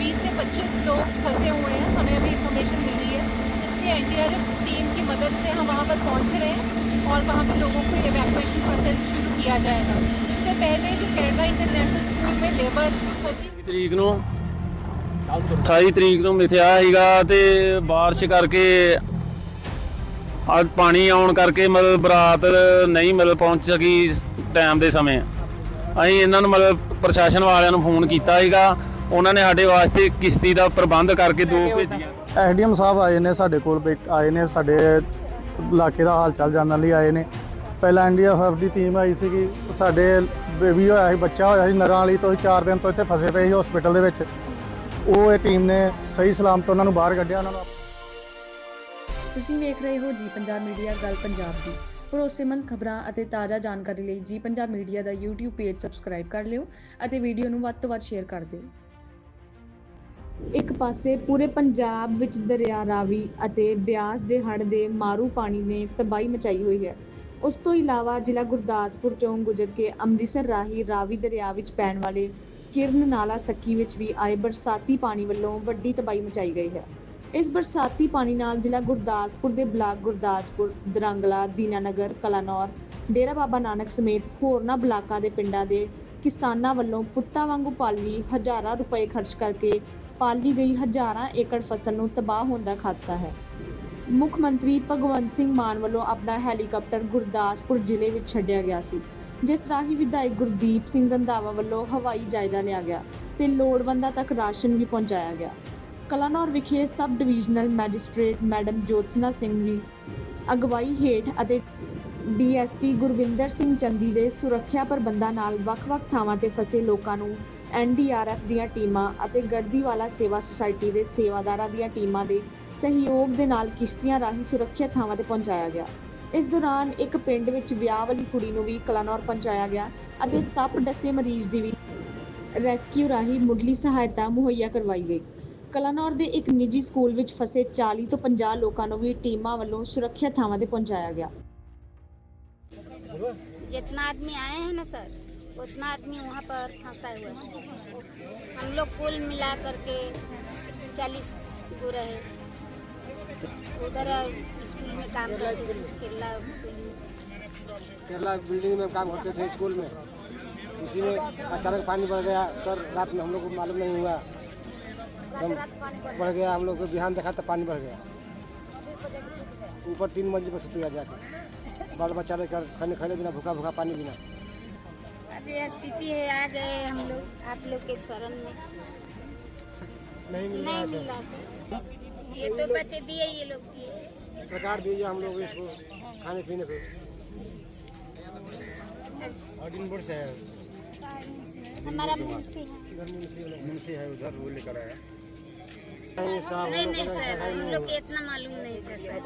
20 से 25 लोग फंसे हुए हैं हमें अभी इंफॉर्मेशन मिली है इसलिए एनडीआरएफ टीम की मदद से हम वहाँ पर पहुँच रहे हैं और वहाँ पर लोगों को इवैक्यूएशन प्रोसेस शुरू किया जाएगा इससे पहले जो केरला इंटरनेशनल स्कूल में लेबर फंसी हुई ਤਰੀਕ ਨੂੰ 28 ਤਰੀਕ ਨੂੰ ਮਿਥਿਆ ਸੀਗਾ ਤੇ ਬਾਰਿਸ਼ ਕਰਕੇ ਅੱਜ ਪਾਣੀ ਆਉਣ ਕਰਕੇ ਮਤਲਬ ਬਰਾਤ ਨਹੀਂ ਮਤਲਬ ਪਹੁੰਚ ਸਕੀ ਟਾਈਮ ਦੇ ਸਮੇਂ ਅਸੀਂ ਇਹਨਾਂ ਨੂੰ ਮਤਲਬ ਪ੍ਰਸ਼ਾਸਨ ਵਾਲਿਆਂ ਨੂੰ ਫੋਨ ਕੀਤਾ ਸੀਗਾ ਉਹਨਾਂ ਨੇ ਸਾਡੇ ਵਾਸਤੇ ਕਿਸ਼ਤੀ ਦਾ ਪ੍ਰਬੰਧ ਕਰਕੇ ਦੋ ਭੇਜੀਆਂ। ਐਸਡੀਐਮ ਸਾਹਿਬ ਆਏ ਨੇ ਸਾਡੇ ਕੋਲ ਆਏ ਨੇ ਸਾਡੇ ਇਲਾਕੇ ਦਾ ਹਾਲ ਚਾਲ ਜਾਣਨ ਲਈ ਆਏ ਨੇ। ਪਹਿਲਾਂ ਐਨਡੀਐਫਐਫ ਦੀ ਟੀਮ ਆਈ ਸੀਗੀ ਸਾਡੇ ਬੇਬੀ ਹੋਇਆ ਸੀ ਬੱਚਾ ਹੋਇਆ ਸੀ ਨਰਾਂ ਵਾਲੀ ਤੋਂ 4 ਦਿਨ ਤੋਂ ਇੱਥੇ ਫਸੇ ਪਏ ਸੀ ਹਸਪੀਟਲ ਦੇ ਵਿੱਚ। ਉਹ ਇਹ ਟੀਮ ਨੇ ਸਹੀ ਸਲਾਮਤ ਉਹਨਾਂ ਨੂੰ ਬਾਹਰ ਕੱਢਿਆ ਉਹਨਾਂ ਨੂੰ ਤੁਸੀਂ ਵੇਖ ਰਹੇ ਹੋ ਜੀ ਪੰਜਾਬ ਮੀਡੀਆ ਗੱਲ ਪੰਜਾਬ ਦੀ। ਭਰੋਸੇਮੰਦ ਖਬਰਾਂ ਅਤੇ ਤਾਜ਼ਾ ਜਾਣਕਾਰੀ ਲਈ ਜੀ ਪੰਜਾਬ ਮੀਡੀਆ ਦਾ YouTube ਪੇਜ ਸਬਸਕ੍ਰਾਈਬ ਕਰ ਲਿਓ ਅਤੇ ਵੀਡੀਓ ਨੂੰ ਵੱਧ ਤੋਂ ਵੱਧ ਸ਼ੇਅਰ ਕਰ ਦਿਓ। ਇੱਕ ਪਾਸੇ ਪੂਰੇ ਪੰਜਾਬ ਵਿੱਚ ਦਰਿਆ ਰਾਵੀ ਅਤੇ ਬਿਆਸ ਦੇ ਹੜ੍ਹ ਦੇ ਮਾਰੂ ਪਾਣੀ ਨੇ ਤਬਾਹੀ ਮਚਾਈ ਹੋਈ ਹੈ। ਉਸ ਤੋਂ ਇਲਾਵਾ ਜ਼ਿਲ੍ਹਾ ਗੁਰਦਾਸਪੁਰ ਚੋਂ ਗੁਜ਼ਰ ਕੇ ਅੰਮ੍ਰਿਤਸਰ ਰਾਹੀਂ ਰਾਵੀ ਦਰਿਆ ਵਿੱਚ ਪੈਣ ਵਾਲੇ ਕਿਰਨ ਨਾਲਾ ਸੱਕੀ ਵਿੱਚ ਵੀ ਆਏ ਬਰਸਾਤੀ ਪਾਣੀ ਵੱਲੋਂ ਵੱਡੀ ਤਬਾਹੀ ਮਚਾਈ ਗਈ ਹੈ। ਇਸ ਬਰਸਾਤੀ ਪਾਣੀ ਨਾਲ ਜ਼ਿਲ੍ਹਾ ਗੁਰਦਾਸਪੁਰ ਦੇ ਬਲਾਕ ਗੁਰਦਾਸਪੁਰ, ਦਰੰਗਲਾ, ਦੀਨਾਨਗਰ, ਕਲਾਨੌਰ, ਡੇਰਾ ਬਾਬਾ ਨਾਨਕ ਸਮੇਤ ਹੋਰਨਾਂ ਬਲਾਕਾਂ ਦੇ ਪਿੰਡਾਂ ਦੇ ਕਿਸਾਨਾਂ ਵੱਲੋਂ ਪੁੱਤਾਂ ਵਾਂਗੂ ਪਾਲੀ ਹਜ਼ਾਰਾਂ ਰੁਪਏ ਖਰਚ ਕਰਕੇ ਪਾਲੀ ਗਈ ਹਜ਼ਾਰਾਂ ਏਕੜ ਫਸਲ ਨੂੰ ਤਬਾਹ ਹੋਣ ਦਾ ਖਾਦਸਾ ਹੈ। ਮੁੱਖ ਮੰਤਰੀ ਭਗਵੰਤ ਸਿੰਘ ਮਾਨ ਵੱਲੋਂ ਆਪਣਾ ਹੈਲੀਕਾਪਟਰ ਗੁਰਦਾਸਪੁਰ ਜ਼ਿਲ੍ਹੇ ਵਿੱਚ ਛੱਡਿਆ ਗਿਆ ਸੀ, ਜਿਸ ਰਾਹੀਂ ਵਿਧਾਇਕ ਗੁਰਦੀਪ ਸਿੰਘ ਰੰਧਾਵਾ ਵੱਲੋਂ ਹਵਾਈ ਜਾਇਜ਼ਾ ਲਿਆ ਗਿਆ ਤੇ ਲੋੜਵੰਦਾਂ ਤੱਕ ਰਾਸ਼ਨ ਵੀ ਪਹੁੰਚਾਇਆ ਗਿਆ। ਕਲਾਨੌਰ ਵਿਖੇ sub divisional magistrate madam Jyotsna Singh ਵੀ ਅਗਵਾਈ ਹੇਠ ਅਤੇ ਡੀਐਸਪੀ ਗੁਰਵਿੰਦਰ ਸਿੰਘ ਚੰਦੀ ਦੇ ਸੁਰੱਖਿਆ ਪ੍ਰਬੰਧਾਂ ਨਾਲ ਵੱਖ-ਵੱਖ ਥਾਵਾਂ ਤੇ ਫਸੇ ਲੋਕਾਂ ਨੂੰ ਐਨਡੀਆਰਐਫ ਦੀਆਂ ਟੀਮਾਂ ਅਤੇ ਗੜਦੀਵਾਲਾ ਸੇਵਾ ਸੁਸਾਇਟੀ ਦੇ ਸੇਵਾਦਾਰਾਂ ਦੀਆਂ ਟੀਮਾਂ ਦੇ ਸਹਿਯੋਗ ਦੇ ਨਾਲ ਕਿਸ਼ਤੀਆਂ ਰਾਹੀਂ ਸੁਰੱਖਿਅਤ ਥਾਵਾਂ ਤੇ ਪਹੁੰਚਾਇਆ ਗਿਆ। ਇਸ ਦੌਰਾਨ ਇੱਕ ਪਿੰਡ ਵਿੱਚ ਵਿਆਹ ਵਾਲੀ ਕੁੜੀ ਨੂੰ ਵੀ ਕਲਾਨੌਰ ਪਹੁੰਚਾਇਆ ਗਿਆ ਅਤੇ ਸੱਪ ਡਸੇ ਮਰੀਜ਼ ਦੀ ਵੀ ਰੈਸਕਿਊ ਰਾਹੀਂ ਮੁੱਢਲੀ ਸਹਾਇਤਾ ਮੁਹੱਈਆ ਕਰਵਾਈ ਗਈ। ਕਲਾਨੌਰ ਦੇ ਇੱਕ ਨਿੱਜੀ ਸਕੂਲ ਵਿੱਚ ਫਸੇ 40 ਤੋਂ 50 ਲੋਕਾਂ ਨੂੰ ਵੀ ਟੀਮਾਂ ਵੱਲੋਂ ਸੁਰੱਖਿਅਤ ਥਾਵਾਂ ਤੇ ਪਹੁੰਚਾਇਆ ਗਿਆ। जितना आदमी आए हैं ना सर उतना आदमी वहाँ पर फंसा हुआ है। हम लोग कुल मिला करके चालीस गो रहे। उधर स्कूल में काम करते केरला केरला बिल्डिंग में काम करते थे स्कूल में। उसी में अचानक पानी बढ़ गया। सर रात में हम लोग को मालूम नहीं हुआ। हम बढ़ गया। हम लोग को बिहान देखा तो पानी बढ़ गया। ऊपर तीन मंजिल पर सुत गया जाके बाल बच्चा लेकर खाने खाने बिना भूखा भूखा पानी बिना। अभी स्थिति है आ गए हम लोग आप लोग के शरण में। नहीं मिल नहीं मिला ये तो बच्चे दिए ये लोग दिए। सरकार दीजिए हम लोग इसको खाने पीने को। हमारा मुंशी है। मुंशी है उधर वो लेकर आया नहीं नहीं सर हम लोग इतना मालूम नहीं था सर।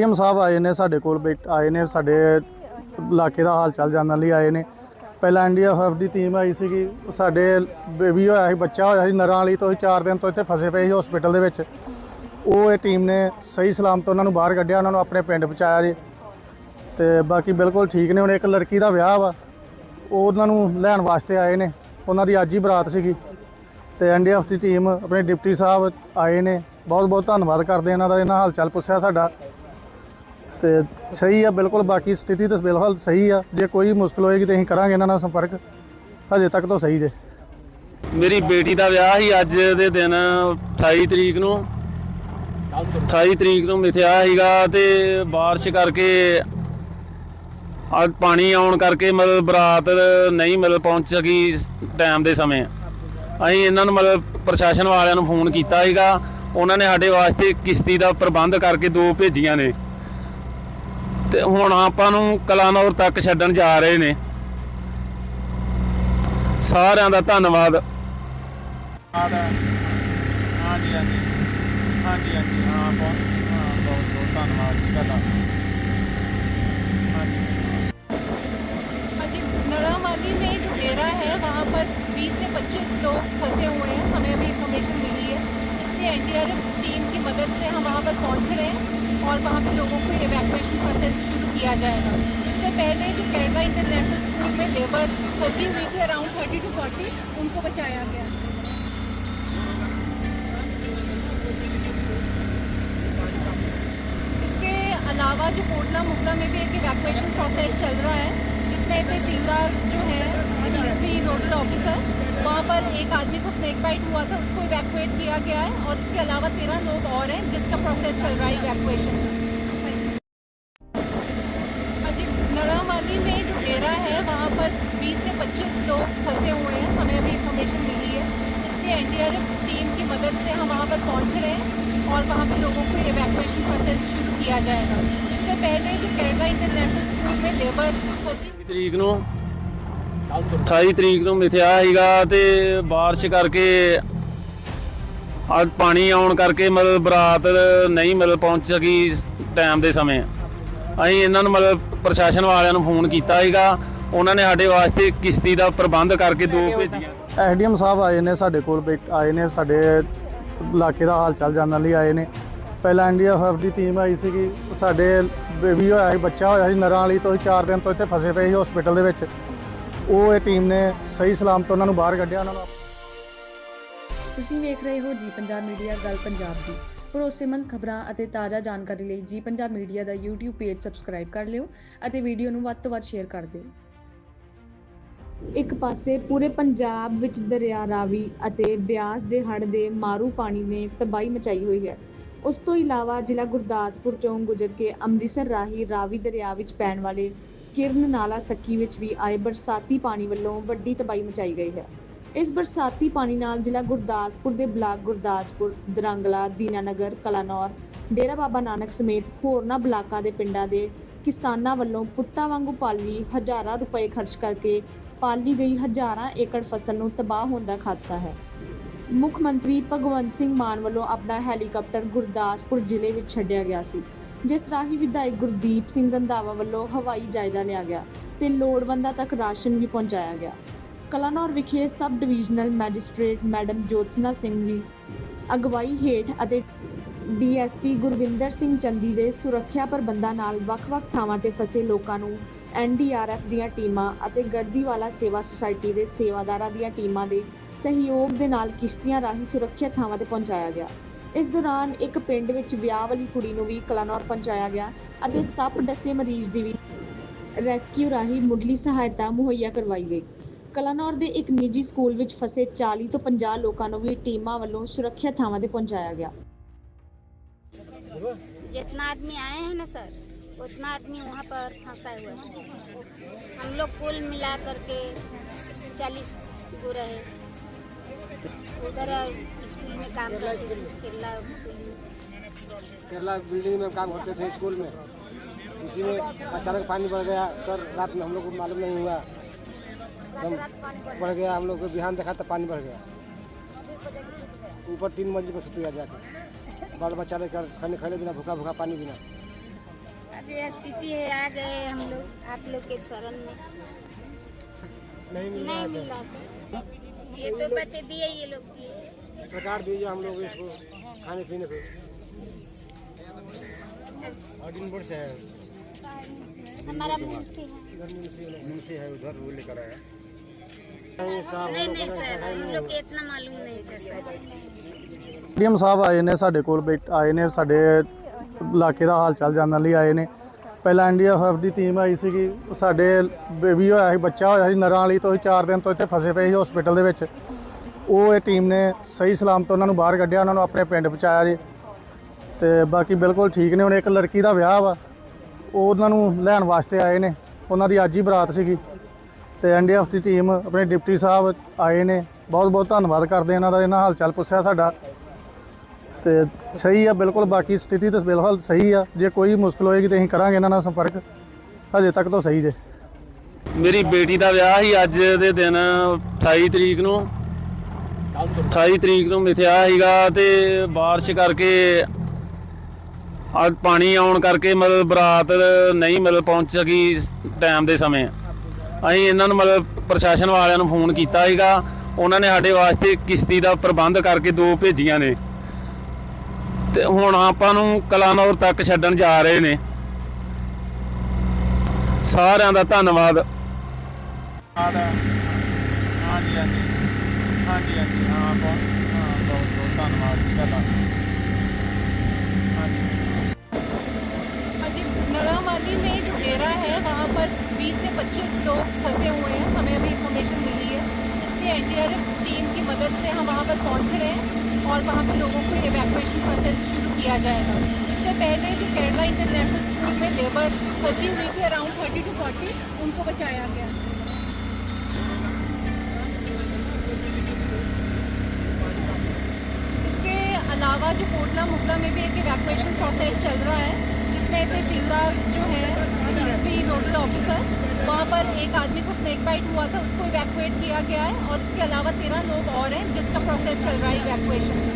ਐਸਡੀਐਮ ਸਾਹਿਬ ਆਏ ਨੇ ਸਾਡੇ ਕੋਲ ਬੈਠ- ਆਏ ਨੇ, ਸਾਡੇ ਇਲਾਕੇ ਦਾ ਹਾਲ ਚਾਲ ਜਾਣਨ ਲਈ ਆਏ ਨੇ। ਪਹਿਲਾਂ ਐਨਡੀਐਫਐਫ ਦੀ ਟੀਮ ਆਈ ਸੀਗੀ, ਸਾਡੇ ਬੇਬੀ ਹੋਇਆ ਸੀ, ਬੱਚਾ ਹੋਇਆ ਸੀ ਨਰਾਂ ਵਾਲੀ, ਤੋਂ 4 ਦਿਨ ਤੋਂ ਇੱਥੇ ਫਸੇ ਪਏ ਸੀ ਹਸਪੀਟਲ ਦੇ ਵਿੱਚ। ਉਹ ਇਹ ਟੀਮ ਨੇ ਸਹੀ ਸਲਾਮਤ ਉਹਨਾਂ ਨੂੰ ਬਾਹਰ ਕੱਢਿਆ, ਉਹਨਾਂ ਨੂੰ ਆਪਣੇ ਪਿੰਡ ਪਹੁੰਚਾਇਆ ਜੀ। ਤੇ ਬਾਕੀ ਬਿਲਕੁਲ ਠੀਕ ਨੇ, ਹੁਣ ਇੱਕ ਲੜਕੀ ਦਾ ਵਿਆਹ ਵਾ, ਉਹ ਉਹਨਾਂ ਨੂੰ ਲੈਣ ਵਾਸਤੇ ਆਏ ਨੇ। ਉਹਨਾਂ ਦੀ ਅੱਜ ਹੀ ਬਰਾਤ ਸੀਗੀ। ਤੇ ਐਨਡੀਐਫ ਦੀ ਟੀਮ ਆਪਣੇ ਡਿਪਟੀ ਸਾਹਿਬ ਆਏ ਨੇ। ਬਹੁਤ ਬਹੁਤ ਧੰਨਵਾਦ ਕਰਦੇ ਇਹਨਾਂ ਦਾ, ਇਹਨਾਂ ਹਾਲ ਚਾਲ ਪੁੱਛਿਆ ਸਾਡਾ। ਤੇ ਸਹੀ ਆ, ਬਿਲਕੁਲ ਬਾਕੀ ਸਥਿਤੀ ਤਾਂ ਬਿਲਕੁਲ ਸਹੀ ਆ। ਜੇ ਕੋਈ ਮੁਸ਼ਕਲ ਹੋਏਗੀ ਤੇ ਅਸੀਂ ਕਰਾਂਗੇ ਇਹਨਾਂ ਨਾਲ ਸੰਪਰਕ। ਹਜੇ ਤੱਕ ਤਾਂ ਸਹੀ ਜੇ। ਮੇਰੀ ਬੇਟੀ ਦਾ ਵਿਆਹ ਸੀ ਅੱਜ ਦੇ ਦਿਨ 28 ਤਰੀਕ ਨੂੰ। 28 ਤਰੀਕ ਨੂੰ ਮਿਥਿਆ ਸੀਗਾ ਤੇ ਬਾਰਿਸ਼ ਕਰਕੇ ਅੱਜ ਪਾਣੀ ਆਉਣ ਕਰਕੇ ਮਤਲਬ ਬਰਾਤ ਨਹੀਂ ਮਤਲਬ ਪਹੁੰਚ ਸਕੀ ਟਾਈਮ ਦੇ ਸਮੇਂ। ਅਸੀਂ ਇਹਨਾਂ ਨੂੰ ਮਤਲਬ ਪ੍ਰਸ਼ਾਸਨ ਵਾਲਿਆਂ ਨੂੰ ਫੋਨ ਕੀਤਾ ਸੀਗਾ। ਉਹਨਾਂ ਨੇ ਸਾਡੇ ਵਾਸਤੇ ਕਿਸ਼ਤੀ ਦਾ ਪ੍ਰਬੰਧ ਕਰਕੇ ਦੋ ਭੇਜੀਆਂ ਨੇ। ਤੇ ਹੁਣ ਆਪਾਂ ਨੂੰ ਕਲਾਨੌਰ ਤੱਕ ਛੱਡਣ ਜਾ ਰਹੇ ਨੇ ਸਾਰਿਆਂ ਦਾ ਧੰਨਵਾਦ ਹਾਂਜੀ ਹਾਂਜੀ ਹਾਂਜੀ ਹਾਂਜੀ ਹਾਂ ਬਹੁਤ ਹਾਂ ਬਹੁਤ ਬਹੁਤ ਧੰਨਵਾਦ ਜੀ ਤੁਹਾਡਾ ਹਾਂਜੀ अजी नड़ावाली में जो डेरा है वहाँ पर 20 से 25 लोग फंसे हुए हैं हमें अभी इंफॉर्मेशन मिली है इसलिए एनडीआरएफ टीम की मदद से हम वहाँ पर पहुँच रहे हैं और वहाँ पर लोगों को इवैक्यूएशन प्रोसेस शुरू किया जाएगा। इससे पहले जो केरला इंटरनेशनल स्कूल में लेबर फंसी हुई थी अराउंड 30 टू 40 उनको बचाया गया। इसके अलावा जो कोटला मुगला में भी एक इवैक्यूएशन प्रोसेस चल रहा है, जिसमें तहसीलदार जो है नोडल ऑफिसर वहाँ पर एक आदमी को स्नेक बाइट हुआ था, उसको इवैक्यूएट किया गया है और इसके अलावा तेरह लोग और हैं जिसका प्रोसेस चल रहा है इवैक्यूएशन अजी नड़ावाली में जो डेरा है, वहाँ पर 20 से 25 लोग फंसे हुए हैं। हमें अभी इंफॉर्मेशन मिली है। इसलिए एनडीआरएफ टीम की मदद से हम वहाँ पर पहुँच रहे हैं और वहाँ पर लोगों को इवैक्यूएशन प्रोसेस शुरू किया जाएगा। इससे पहले जो केरला इंटरनेशनल स्कूल में लेबर फंसे 28 ਤਰੀਕ ਨੂੰ ਮਿਥਿਆ ਸੀਗਾ ਤੇ ਬਾਰਿਸ਼ ਕਰਕੇ ਅੱਜ ਪਾਣੀ ਆਉਣ ਕਰਕੇ ਮਤਲਬ ਬਰਾਤ ਨਹੀਂ ਮਤਲਬ ਪਹੁੰਚ ਸਕੀ ਟਾਈਮ ਦੇ ਸਮੇਂ। ਅਸੀਂ ਇਹਨਾਂ ਨੂੰ ਮਤਲਬ ਪ੍ਰਸ਼ਾਸਨ ਵਾਲਿਆਂ ਨੂੰ ਫੋਨ ਕੀਤਾ ਸੀਗਾ। ਉਹਨਾਂ ਨੇ ਸਾਡੇ ਵਾਸਤੇ ਕਿਸ਼ਤੀ ਦਾ ਪ੍ਰਬੰਧ ਕਰਕੇ ਦੋ ਭੇਜੀਆਂ। ਐਸਡੀਐਮ ਸਾਹਿਬ ਆਏ ਨੇ ਸਾਡੇ ਕੋਲ ਬੈਠ ਆਏ ਨੇ, ਸਾਡੇ ਇਲਾਕੇ ਦਾ ਹਾਲ ਚਾਲ ਜਾਣਨ ਲਈ ਆਏ ਨੇ। ਪਹਿਲਾਂ ਐਨਡੀਐਫਐਫ ਦੀ ਟੀਮ ਆਈ ਸੀਗੀ। ਸਾਡੇ ਬੇਬੀ ਹੋਇਆ ਸੀ, ਬੱਚਾ ਹੋਇਆ ਸੀ ਨਰਾਂ ਵਾਲੀ, ਤੋਂ 4 ਦਿਨ ਤੋਂ ਇੱਥੇ ਫਸੇ ਪਏ ਸੀ ਹਸਪੀਟਲ ਦੇ ਵਿੱਚ। ਉਹ ਇਹ ਟੀਮ ਨੇ ਸਹੀ ਸਲਾਮਤ ਉਹਨਾਂ ਨੂੰ ਬਾਹਰ ਕੱਢਿਆ, ਉਹਨਾਂ ਨੂੰ ਤੁਸੀਂ ਵੇਖ ਰਹੇ ਹੋ ਜੀ ਪੰਜਾਬ ਮੀਡੀਆ ਗੱਲ ਪੰਜਾਬ ਦੀ। ਭਰੋਸੇਮੰਦ ਖਬਰਾਂ ਅਤੇ ਤਾਜ਼ਾ ਜਾਣਕਾਰੀ ਲਈ ਜੀ ਪੰਜਾਬ ਮੀਡੀਆ ਦਾ YouTube ਪੇਜ ਸਬਸਕ੍ਰਾਈਬ ਕਰ ਲਿਓ ਅਤੇ ਵੀਡੀਓ ਨੂੰ ਵੱਧ ਤੋਂ ਵੱਧ ਸ਼ੇਅਰ ਕਰ ਦਿਓ। ਇੱਕ ਪਾਸੇ ਪੂਰੇ ਪੰਜਾਬ ਵਿੱਚ ਦਰਿਆ, ਰਾਵੀ ਅਤੇ ਬਿਆਸ ਦੇ ਹੜ੍ਹ ਦੇ ਮਾਰੂ ਪਾਣੀ ਨੇ ਤਬਾਹੀ ਮਚਾਈ ਹੋਈ ਹੈ। ਉਸ ਤੋਂ ਇਲਾਵਾ ਜ਼ਿਲ੍ਹਾ ਗੁਰਦਾਸਪੁਰ ਚੋਂ ਗੁਜ਼ਰ ਕੇ ਅੰਮ੍ਰਿਤਸਰ ਰਾਹੀਂ ਰਾਵੀ ਦਰਿਆ ਵਿੱਚ ਪੈਣ ਵਾਲੇ ਕਿਰਨ ਨਾਲਾ ਸੱਕੀ ਵਿੱਚ ਵੀ ਆਏ ਬਰਸਾਤੀ ਪਾਣੀ ਵੱਲੋਂ ਵੱਡੀ ਤਬਾਹੀ ਮਚਾਈ ਗਈ ਹੈ। ਇਸ ਬਰਸਾਤੀ ਪਾਣੀ ਨਾਲ ਜ਼ਿਲ੍ਹਾ ਗੁਰਦਾਸਪੁਰ ਦੇ ਬਲਾਕ ਗੁਰਦਾਸਪੁਰ, ਦਰੰਗਲਾ, ਦੀਨਾਨਗਰ, ਕਲਾਨੌਰ, ਡੇਰਾ ਬਾਬਾ ਨਾਨਕ ਸਮੇਤ ਹੋਰਨਾਂ ਬਲਾਕਾਂ ਦੇ ਪਿੰਡਾਂ ਦੇ ਕਿਸਾਨਾਂ ਵੱਲੋਂ ਪੁੱਤਾਂ ਵਾਂਗੂ ਪਾਲੀ ਹਜ਼ਾਰਾਂ ਰੁਪਏ ਖਰਚ ਕਰਕੇ ਪਾਲੀ ਗਈ ਹਜ਼ਾਰਾਂ ਏਕੜ ਫਸਲ ਨੂੰ ਤਬਾਹ ਹੋਣ ਦਾ ਖਾਦਸਾ ਹੈ। ਮੁੱਖ ਮੰਤਰੀ ਭਗਵੰਤ ਸਿੰਘ ਮਾਨ ਵੱਲੋਂ ਆਪਣਾ ਹੈਲੀਕਾਪਟਰ ਗੁਰਦਾਸਪੁਰ ਜ਼ਿਲ੍ਹੇ ਵਿੱਚ ਛੱਡਿਆ ਗਿਆ ਸੀ। ਜਿਸ ਰਾਹੀਂ ਵਿਧਾਇਕ ਗੁਰਦੀਪ ਸਿੰਘ ਰੰਧਾਵਾ ਵੱਲੋਂ ਹਵਾਈ ਜਾਇਜ਼ਾ ਲਿਆ ਗਿਆ ਤੇ ਲੋੜਵੰਦਾਂ ਤੱਕ ਰਾਸ਼ਨ ਵੀ ਪਹੁੰਚਾਇਆ ਗਿਆ। ਕਲਾਨੌਰ ਵਿਖੇ sub divisional magistrate madam Jyotsna Singh ਵੀ ਅਗਵਾਈ ਹੇਠ ਅਤੇ ਡੀਐਸਪੀ ਗੁਰਵਿੰਦਰ ਸਿੰਘ ਚੰਦੀ ਦੇ ਸੁਰੱਖਿਆ ਪ੍ਰਬੰਧਾਂ ਨਾਲ ਵੱਖ-ਵੱਖ ਥਾਵਾਂ ਤੇ ਫਸੇ ਲੋਕਾਂ ਨੂੰ ਐਨਡੀਆਰਐਫ ਦੀਆਂ ਟੀਮਾਂ ਅਤੇ ਗੜਦੀਵਾਲਾ ਸੇਵਾ ਸੁਸਾਇਟੀ ਦੇ ਸੇਵਾਦਾਰਾਂ ਦੀਆਂ ਟੀਮਾਂ ਦੇ ਸਹਿਯੋਗ ਦੇ ਨਾਲ ਕਿਸ਼ਤੀਆਂ ਰਾਹੀਂ ਸੁਰੱਖਿਅਤ ਥਾਵਾਂ ਤੇ ਪਹੁੰਚਾਇਆ ਗਿਆ। ਇਸ ਦੌਰਾਨ ਇੱਕ ਪਿੰਡ ਵਿੱਚ ਵਿਆਹ ਵਾਲੀ ਕੁੜੀ ਨੂੰ ਵੀ ਕਲਾਨੌਰ ਪਹੁੰਚਾਇਆ ਗਿਆ ਅਤੇ ਸੱਪ ਡਸੇ ਮਰੀਜ਼ ਦੀ ਵੀ ਰੈਸਕਿਊ ਰਾਹੀਂ ਮੁੱਢਲੀ ਸਹਾਇਤਾ ਮੁਹੱਈਆ ਕਰਵਾਈ ਗਈ ਕਲਾਨੌਰ ਦੇ ਇੱਕ ਨਿੱਜੀ ਸਕੂਲ ਵਿੱਚ ਫਸੇ 40 ਤੋਂ 50 ਲੋਕਾਂ ਨੂੰ ਵੀ ਟੀਮਾਂ ਵੱਲੋਂ ਸੁਰੱਖਿਅਤ ਥਾਵਾਂ ਤੇ ਪਹੁੰਚਾਇਆ ਗਿਆ जितना आदमी आए हैं ना सर उतना आदमी वहाँ पर फंसा हुआ है हम लोग कुल मिला करके चालीस गो रहे उधर स्कूल में काम करते केरला केरला बिल्डिंग में काम करते थे स्कूल में। उसी में अचानक पानी बढ़ गया। सर रात में हम लोग को मालूम नहीं हुआ। एकदम बढ़ गया। हम लोग को बिहान देखा तो पानी बढ़ गया। ऊपर तीन मंजिल पर सुतिया जाकर बाल बच्चा लेकर खाने खाने बिना भूखा भूखा पानी बिना। अभी स्थिति है आ गए हम लोग आप लोग के शरण में। नहीं मिल नहीं मिला सर। ये तो बच्चे दिए ये लोग दिए सरकार दीजिए हम लोग इसको खाने पीने को और दिन भर से है हमारा मुंशी है मुंशी है उधर वो लेकर आया नहीं नहीं सर हम लोग को इतना मालूम नहीं था सर ਡੀਐਮ ਸਾਹਿਬ ਆਏ ਨੇ ਸਾਡੇ ਕੋਲ ਬੈਠ ਆਏ ਨੇ ਸਾਡੇ ਇਲਾਕੇ ਦਾ ਹਾਲ ਚਾਲ ਜਾਣਨ ਲਈ ਆਏ ਨੇ ਪਹਿਲਾਂ ਐਨਡੀਐਫਐਫ ਦੀ ਟੀਮ ਆਈ ਸੀਗੀ। ਸਾਡੇ ਬੇਬੀ ਹੋਇਆ ਸੀ, ਬੱਚਾ ਹੋਇਆ ਸੀ ਨਰਾਂ ਵਾਲੀ, ਤੋਂ 4 ਦਿਨ ਤੋਂ ਇੱਥੇ ਫਸੇ ਪਏ ਸੀ ਹਸਪੀਟਲ ਦੇ ਵਿੱਚ। ਉਹ ਇਹ ਟੀਮ ਨੇ ਸਹੀ ਸਲਾਮਤ ਉਹਨਾਂ ਨੂੰ ਬਾਹਰ ਕੱਢਿਆ, ਉਹਨਾਂ ਨੂੰ ਆਪਣੇ ਪਿੰਡ ਪਹੁੰਚਾਇਆ ਜੀ। ਤੇ ਬਾਕੀ ਬਿਲਕੁਲ ਠੀਕ ਨੇ, ਹੁਣ ਇੱਕ ਲੜਕੀ ਦਾ ਵਿਆਹ ਵਾ। ਉਹ ਉਹਨਾਂ ਨੂੰ ਲੈਣ ਵਾਸਤੇ ਆਏ ਨੇ। ਉਹਨਾਂ ਦੀ ਅੱਜ ਹੀ ਬਰਾਤ ਸੀਗੀ। ਤੇ ਐਨਡੀਐਫ ਦੀ ਟੀਮ ਆਪਣੇ ਡਿਪਟੀ ਸਾਹਿਬ ਆਏ ਨੇ। ਬਹੁਤ ਬਹੁਤ ਧੰਨਵਾਦ ਕਰਦੇ ਇਹਨਾਂ ਦਾ। ਇਹਨਾਂ ਹਾਲ ਚਾਲ ਪੁੱਛਿਆ ਸਾਡਾ। ਤੇ ਸਹੀ ਆ, ਬਿਲਕੁਲ ਬਾਕੀ ਸਥਿਤੀ ਤਾਂ ਬਿਲਕੁਲ ਸਹੀ ਆ। ਜੇ ਕੋਈ ਮੁਸ਼ਕਲ ਹੋਏਗੀ ਤੇ ਅਸੀਂ ਕਰਾਂਗੇ ਇਹਨਾਂ ਨਾਲ ਸੰਪਰਕ। ਹਜੇ ਤੱਕ ਤਾਂ ਸਹੀ ਜੇ। ਮੇਰੀ ਬੇਟੀ ਦਾ ਵਿਆਹ ਸੀ ਅੱਜ ਦੇ ਦਿਨ 28 ਤਰੀਕ ਨੂੰ। 28 ਤਰੀਕ ਨੂੰ ਮਿਥਿਆ ਸੀਗਾ ਤੇ ਬਾਰਿਸ਼ ਕਰਕੇ ਅੱਜ ਪਾਣੀ ਆਉਣ ਕਰਕੇ ਮਤਲਬ ਬਰਾਤ ਨਹੀਂ ਮਤਲਬ ਪਹੁੰਚ ਸਕੀ ਟਾਈਮ ਦੇ ਸਮੇਂ। ਅਸੀਂ ਇਹਨਾਂ ਨੂੰ ਮਤਲਬ ਪ੍ਰਸ਼ਾਸਨ ਵਾਲਿਆਂ ਨੂੰ ਫੋਨ ਕੀਤਾ ਸੀਗਾ। ਉਹਨਾਂ ਨੇ ਸਾਡੇ ਵਾਸਤੇ ਕਿਸ਼ਤੀ ਦਾ ਪ੍ਰਬੰਧ ਕਰਕੇ ਦੋ ਭੇਜੀਆਂ ਨੇ। ਤੇ ਹੁਣ ਆਪਾਂ ਨੂੰ ਕਲਾਨੌਰ ਤੱਕ ਛੱਡਣ ਜਾ ਰਹੇ ਨੇ ਸਾਰਿਆਂ ਦਾ ਧੰਨਵਾਦ हाँ जी हाँ जी हाँ जी हाँ जी हाँ बहुत हाँ बहुत बहुत ਧੰਨਵਾਦ ਜੀ ਤੁਹਾਡਾ ਹਾਂਜੀ अजी नड़ावाली में जो डेरा है वहाँ पर 20 से 25 लोग फंसे हुए हैं हमें अभी इंफॉर्मेशन मिली है इसलिए एनडीआरएफ टीम की मदद से हम वहाँ पर पहुँच रहे हैं और वहाँ पर लोगों को इवैक्यूएशन प्रोसेस शुरू किया जाएगा। इससे पहले जो केरला इंटरनेशनल स्कूल में लेबर फंसी हुई थी अराउंड 30 टू 40 उनको बचाया गया। इसके अलावा जो कोटला मुगला में भी एक इवैक्यूएशन प्रोसेस चल रहा है, जिसमें तहसीलदार जो है नोडल ऑफिसर वहाँ पर एक आदमी को स्नेक बाइट हुआ था उसको इवैक्यूएट किया गया है और इसके अलावा तेरह लोग और हैं जिसका प्रोसेस चल रहा है इवैक्यूएशन